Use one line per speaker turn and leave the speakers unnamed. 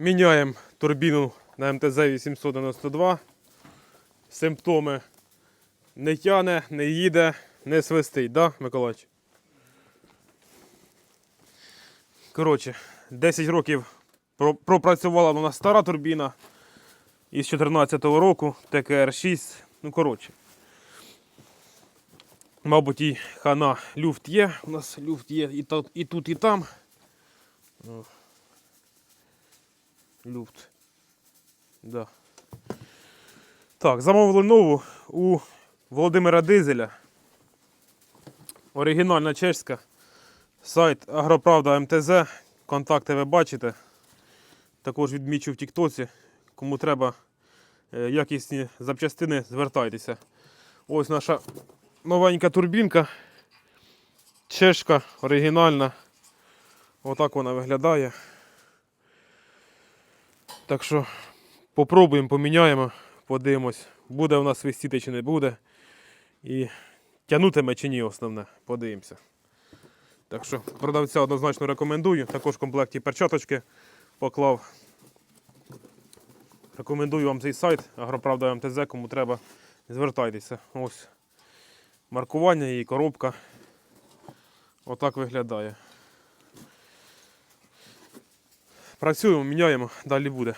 Міняємо турбіну на МТЗ 892. Симптоми не тяне, не їде, не свистить, да, Миколаївич? Коротше, 10 років пропрацювала у нас стара турбіна із 14-го року, ТКР-6. Ну, коротше. Мабуть, і хана люфт є. У нас люфт є і, тут, і там. Люфт. Да. Так, замовили нову у Володимира Дизеля. Оригінальна чешська. Сайт Агроправда МТЗ. Контакти ви бачите. Також відмічу в Тіктоці. Кому треба е, якісні запчастини, звертайтеся. Ось наша новенька турбінка. Чешка, оригінальна. Отак вона виглядає. Так що попробуємо, поміняємо, подивимось, буде в нас свистіти чи не буде. І тягнутиме чи ні, основне, подивимося. Так що продавця однозначно рекомендую. Також в комплекті перчаточки поклав. Рекомендую вам цей сайт Агроправда МТЗ, кому треба, звертайтеся. Ось маркування і коробка. Отак виглядає. Працюємо, міняємо, далі буде.